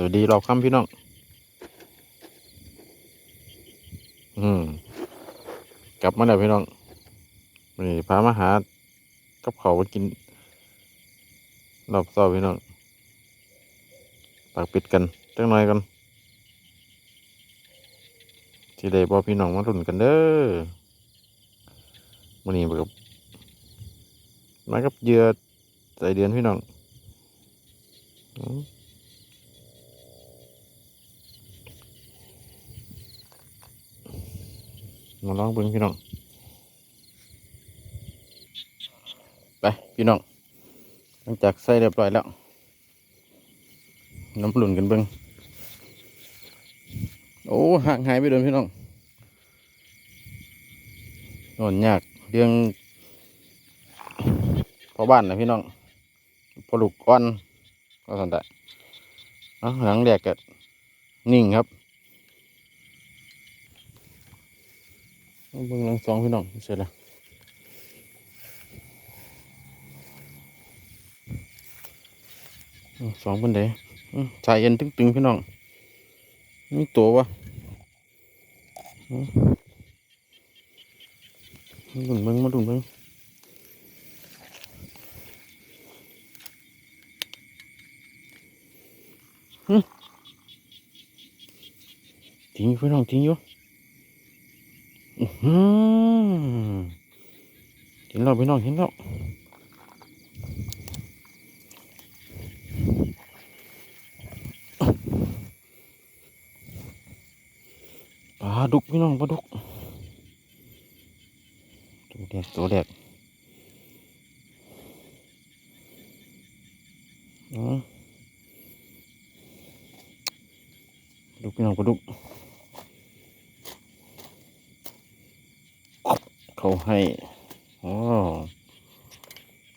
สวัสดีรอบค่ำพี่น้อง อืม กลับมาแล้วพี่น้องนนี้พามาหา กับเขาวมากินรอบเช้าพี่น้องปากปิดกันจังหน่อยกัน ที่ได้บอกพี่น้องมารุ่นกันเด้อวันนี้มากับมากับเยือใส่เดือนพี่น้อง มาลองเบิ่งพี่น้อง ไปพี่น้อง หลังจากใส่เรียบร้อยแล้ว น้ำปลุ่นกันเบิ่งโอ้ห่างหายไปโดนพี่น้องนอนยากเรื่องพอบ้านนะพี่น้องพอลูกอ่อนก็สันได้หลังแรกก็นิ่งครับ เบิ่งหลังสองพี่น้องเสร็จแล้วสองเป็นเดอืมสายเอ็นตึงๆพี่น้องมีตัววะมมาดุนเบิ่งมาดุนเบิ่งทิ้งอยู่พี่น้องทิ้งอยู่ เห็นแล้วพี่น้องเห็นแล้วปลาดุกพี่น้องปลาดุกตัวแดกตัวแดกอ๋อปลาดุกพี่น้องปลาดุก เขา ให้อ๋อ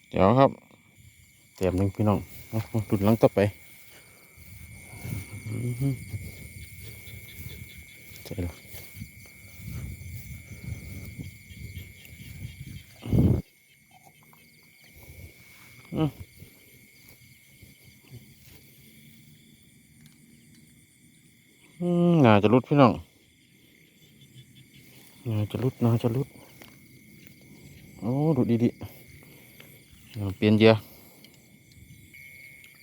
เดี๋ยวครับเตรียมหนึ่งพี่น้องดุดหลังต่อไปอื้อหือใช่แล้วอืมอืมน่าจะรุดพี่น้องน่าจะรุดน่าจะรุด โอ้ดูดีๆเอาเปลี่ยนเยื่อ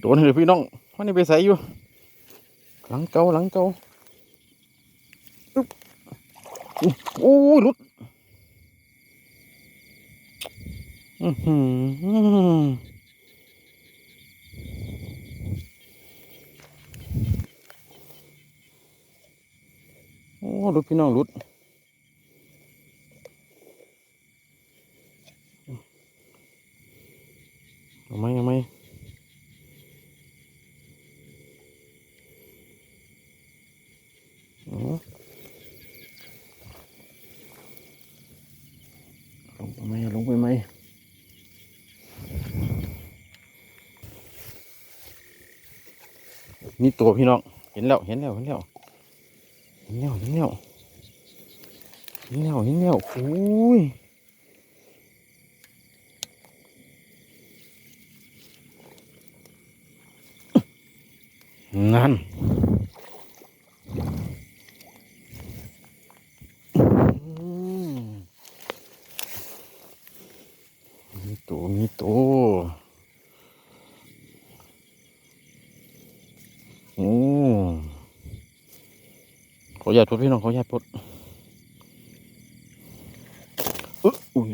โดนเลยพี่น้องวันนี้ไปใส่อยู่ หลังเกาหลังเกาอึ๊บอุ๊ยโอ้ยหลุดอือหือโอ้ลุดพี่น้องหลุด เอาไหมเอาไหมเอาลงไปไหมลงไปไหม มีตัวพี่น้องเห็นแล้วเห็นแล้วเห็นแล้วเห็นแล้วเห็นแล้วเห็นแล้วเห็นแล้วโอ้ยนั่นอืมมีตัวมีตัวโอ้ ขออนุญาตพดพี่น้องเขออนุญาตพดอุ๊ยอุ้ย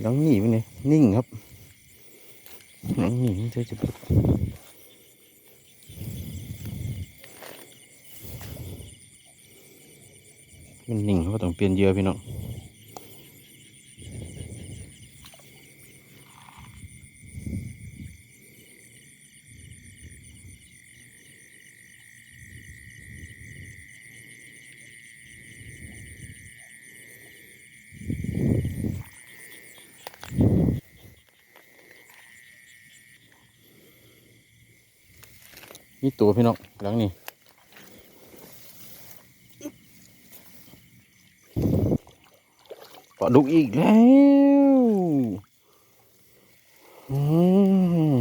หลังหนีไปไหนนิ่งครับหลังหนีมันจะ มันนิ่งเขาต้องเปลี่ยนเยื่อพี่น้องนี่ตัวพี่น้องหลังนี่าดุกอีกแล้วอืม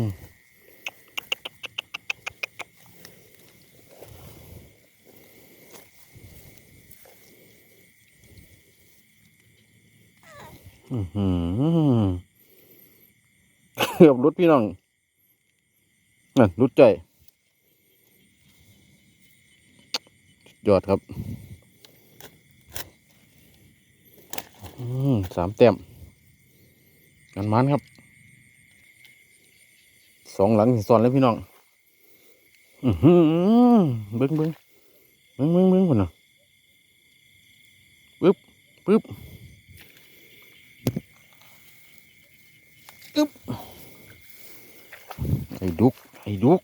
เกือบรุดพี่น้องนั่นรุดใจยอดครับ อืม สามแต้มกันมันครับ สองหลังสิซ้อนเลยพี่น้องอือหือเบิ้งเบิ้งเบิ้งเบิ้งเบิ้งคนน่ะปึ๊บปึ๊บอึ๊บไอ้ดุกไอ้ดุก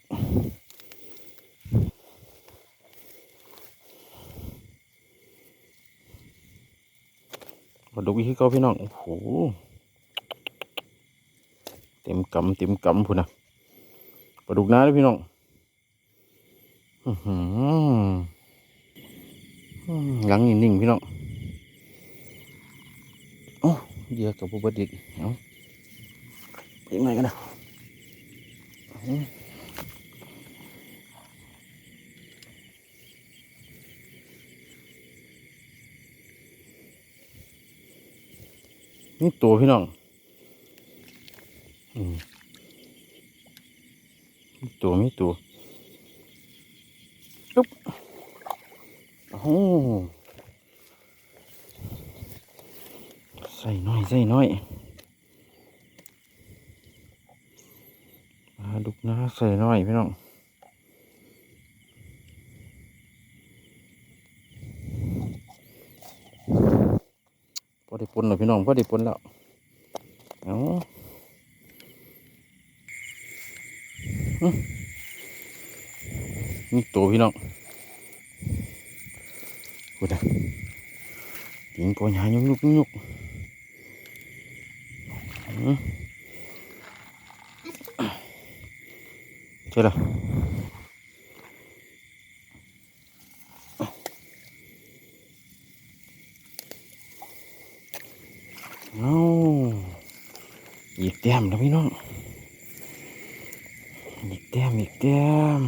ปลาดุกอีกที่เขาพี่น้องโอ้โหเต็มกำเต็มกำพุ่นนะปลาดุกน้าเลยพี่น้องอื้อหืออืมหลังนิ่งๆพี่น้องโอ้เดียวกับผู้บดิกเอาไปยังไงกันนะ นี่ตัวพี่น้องอืมมีตัวมีตัวปุ๊บโอ้โหใส่น้อยใส่น้อยมาดุกนะใส่น้อยพี่น้อง ได้ปนแล้วพี่น้องพอได้ปนแล้วเอาอนี่ตัวพี่น้องกูนะกินปอยหายุกยุกยุกอื้อใช่ละ เอาอีกแต้มแล้วพี่น้อง อีกแต้มอีกแต้ม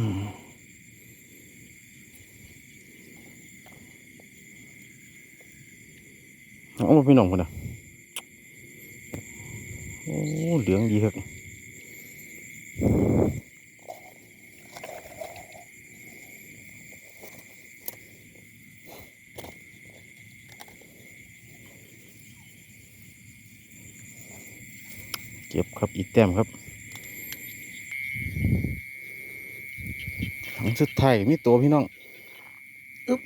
เอ้พี่น้องคนน่ะโอ้เหลืองดีครับเก็บครับอีกแต้มครับหลังสุดท้ายมีตัวพี่น้องอึ๊บ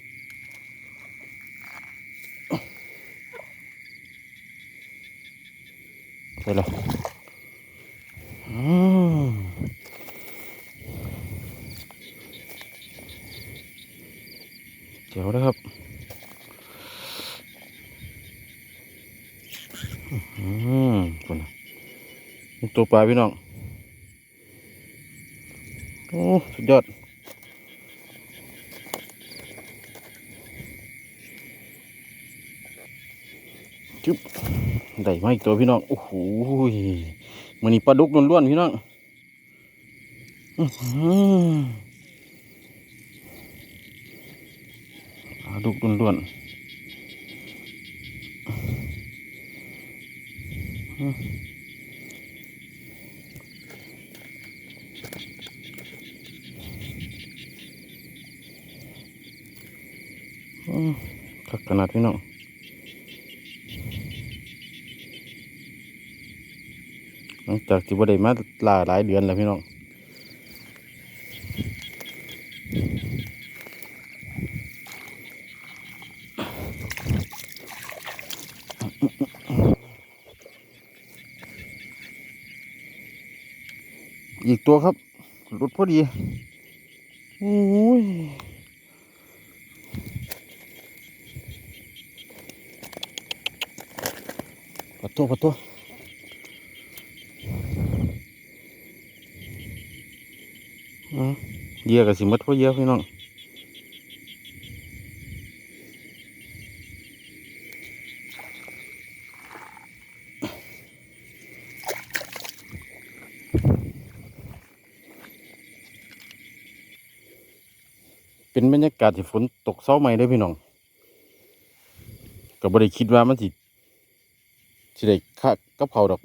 ใช่แล้วอืมเจ๋วแล้วครับอืมคนน่ะมี ตัวปลาพี่น้อง โอ้สุดยอดจึ๊บได้มาอีกตัวพี่น้อง โอ้โหยมันนี่ปลาดุกล้วนๆพี่น้องอื้อหือปลาดุกล้วนๆอื้ออื้อคัก ขนาดพี่น้องหลังจากที่บ่ได้มาหลายหลายเดือนแล้วพี่น้องอีกตัวครับหลุดพอดี โอ้ย ตัวพอตัวเยอะกับสิมัดพอเยอะพี่น้องเป็นบรรยากาศที่ฝนตกเศร้าไหมได้พี่น้องก็บ่ได้คิดว่ามันสิ สิได้ค่ากับเขาดอก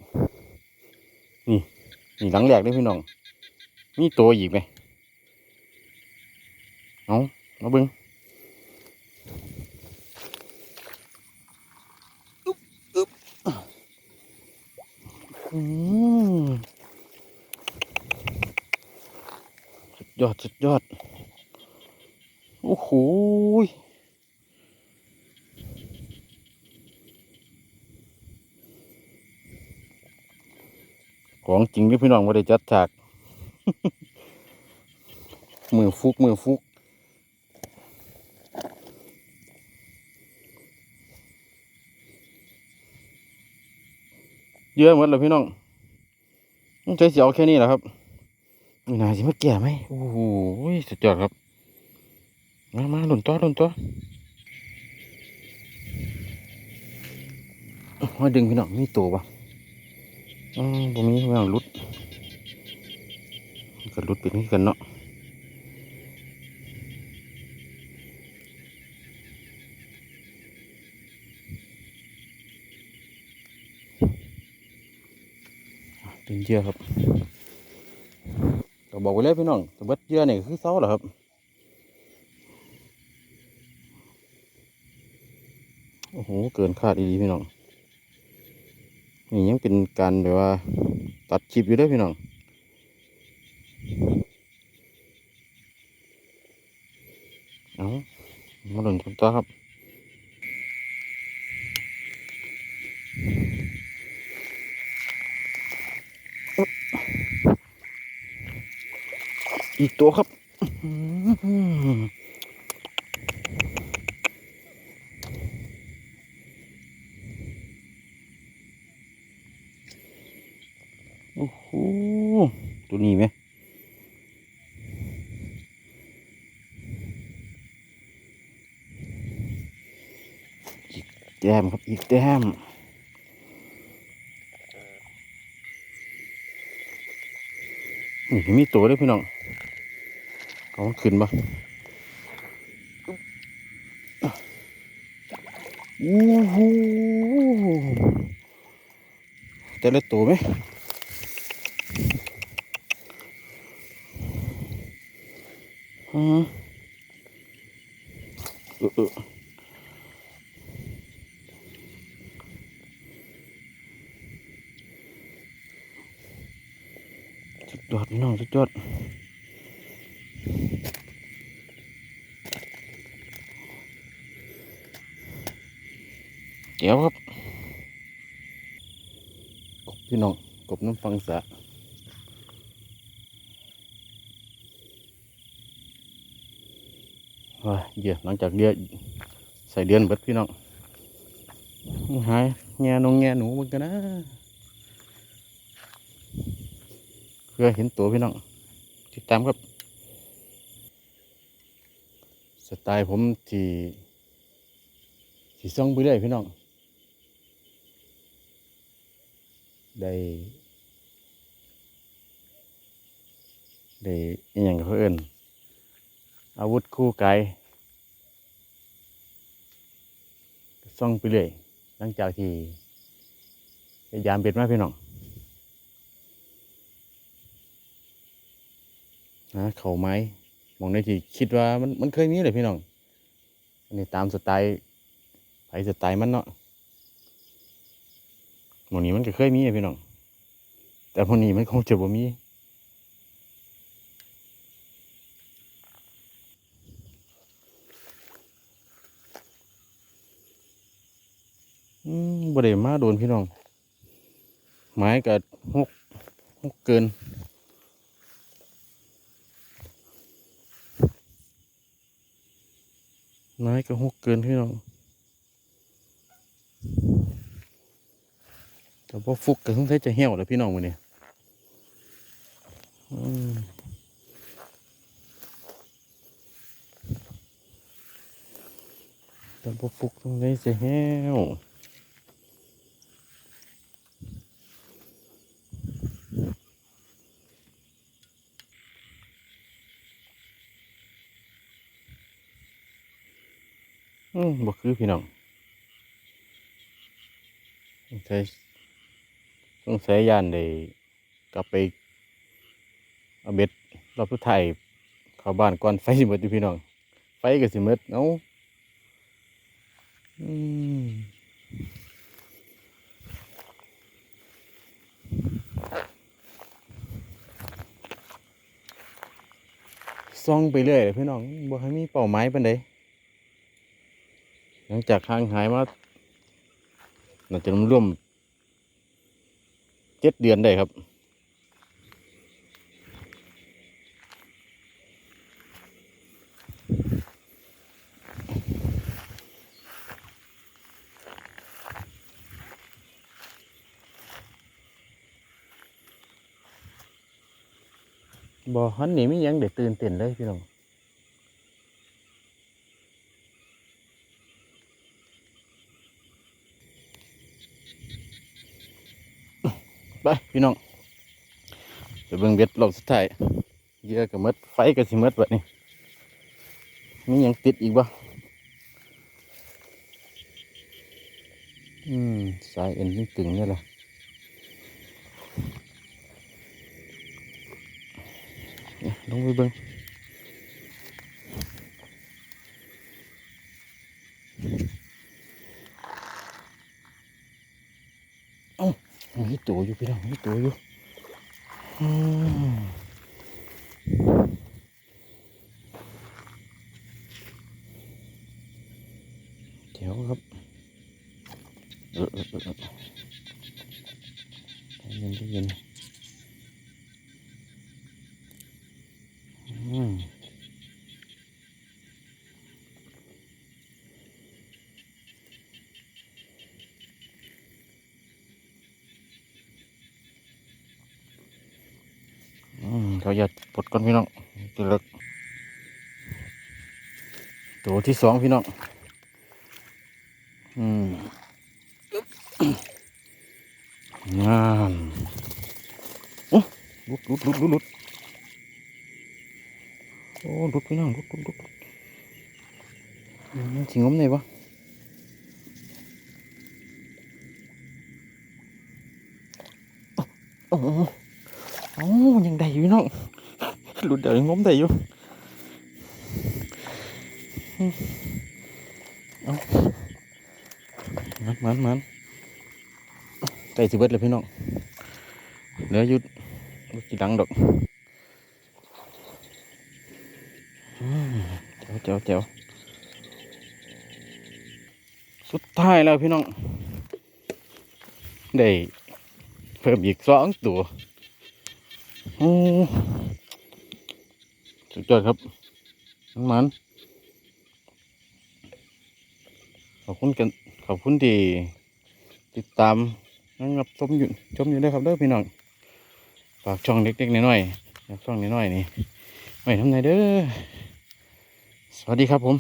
นี่ นี่หลังแรกเด้พี่น้อง มีตัวอีกไหมเอามาเบิ่งอึ๊บอึ๊บอืมสุดยอด สุดยอด โอ้โหยของ จริงเด้อพี่น้องไม่ได้จัดฉาก มือฟุกมือฟุกเยอะหมดเลยพี่น้องต้องใช้เสียวแค่นี้แหละครับนี่นายสิมาแก่ไหมโอ้โหสุดยอดครับ มามาหล่นตัวหล่นตัวมาดึงพี่น้องมีตัวปะ อ๋อบ่มีไม่เอาหลุดมันก็หลุดเป็นนี่กันเนาะเป็นเยื่อครับก็บอกไว้เลยพี่น้องสมบัติเยื่อนี่คือเสาเหรอครับโอ้โหเกินคาดดีๆพี่น้อง นี่ยังเป็นการแบบว่า ตัดคลิปอยู่ด้วยพี่น้องเอามาหล่นคนตัวครับอีกตัวครับ อ้โอ้โหตัวนี้ไหมอีกแต้มครับอีกแต้มนี่มีตัวด้วยพี่น้องเอาขึ้นปะโอ้โหแต่ละตัวไหม อืมเออเออสุดยอดพี่น้องสุดยอดเจ๋วครับ กบพี่น้อง กบน้ำฟังสะ ว่าเยอะหลังจากเดือใส่เดือนเบิดพี่น้องหายแง่นงแง่หนูมันกันนะเพื่อเห็นตัวพี่น้องติดตามครับ สไตล์ผมที่ที่ซ่องไปเรื่อยพี่น้อง ได้ ได้อย่างกับเขาเอิ้น อาวุธคู่กายส่องไปเรื่อยหลังจากที่พยายามเบ็ดมาพี่น้องนะเขาไม้มองในที่คิดว่ามันมันเคยมีเลยพี่น้องอันนี้ตามสไตล์ไผสไตล์มันเนาะหมองนี้มันก็เคยมีอะพี่น้องแต่หมองนี้มันคงจะบ่มี อืมบ่ได้มาโดนพี่น้องไม้กับหกหกเกินไม้กับหกเกินพี่น้องแต่พอฟุกก็ต้งใช้จะเหี่ยวแล้วพี่น้องวันนี้แต่พอฟุกต้งใช้จะเหี่ยว อืมบ่คือพี่น้องสงสัยสงสัยย่านได้กลับไปเอาเบ็ดรอบสุดท้ายเข้าบ้านก่อนไฟสิมดพี่น้อง ไฟก็สิมดเอ้าอืมซ่องไปเรื่อยเลยพี่น้องบ่ให้มีเป้าหมายปานใดห ลังจากห่างหายมาน่าจะร่วมเจ็ดเดือนได้ครับ บ่ฮันนี่มีหยังเด็ตื่นเต้นเลยพี่น้อง ไปพี่น้องไปเบิ่งเบ็ดรอบสุดท้ายเยอะกับมดไฟกับสิมดแบบนี้มียังติดอีกบ่อืมสายเอ็นตึงๆนี่แหละลงไปเบิ่ง มีตัวอยู่พี่น้องมีตัวอยู่อืมเดี๋ยวครับเออเออเออเออใจเย็นใจเย็นอืมอืมเขาอยากปลดก่อนพี่น้องตัวเล็กตัว ที่สองพี่น้องอืมงามโอ้ลุดลุดลุดลุดลุดโอ้ลุดพี่น้องลุดลุดลุดหลุดอืมสิงมไหนวะโอ้โอ้โอ้ยังได้อยู่น้องหลุดเดี๋ยวงมได้อยู่ เอามันมันมันใกล้สิเบิดเลยพี่น้องเหลือยู่บ่กี่ดังดอกเจ๋วเจ๋วเจ๋วสุดท้ายแล้วพี่น้อง ได้เพิ่มอีกสองตัวโอ้สุดยอดครับมันมัน ขอบคุณกันขอบคุณที่ติดตามนะครับชมอยู่ชมอยู่ด้วยครับเด้อพี่น้องฝากช่องเล็กๆน้อยๆช่องน้อยๆนี่ไม่ทำไงเด้อสวัสดีครับผม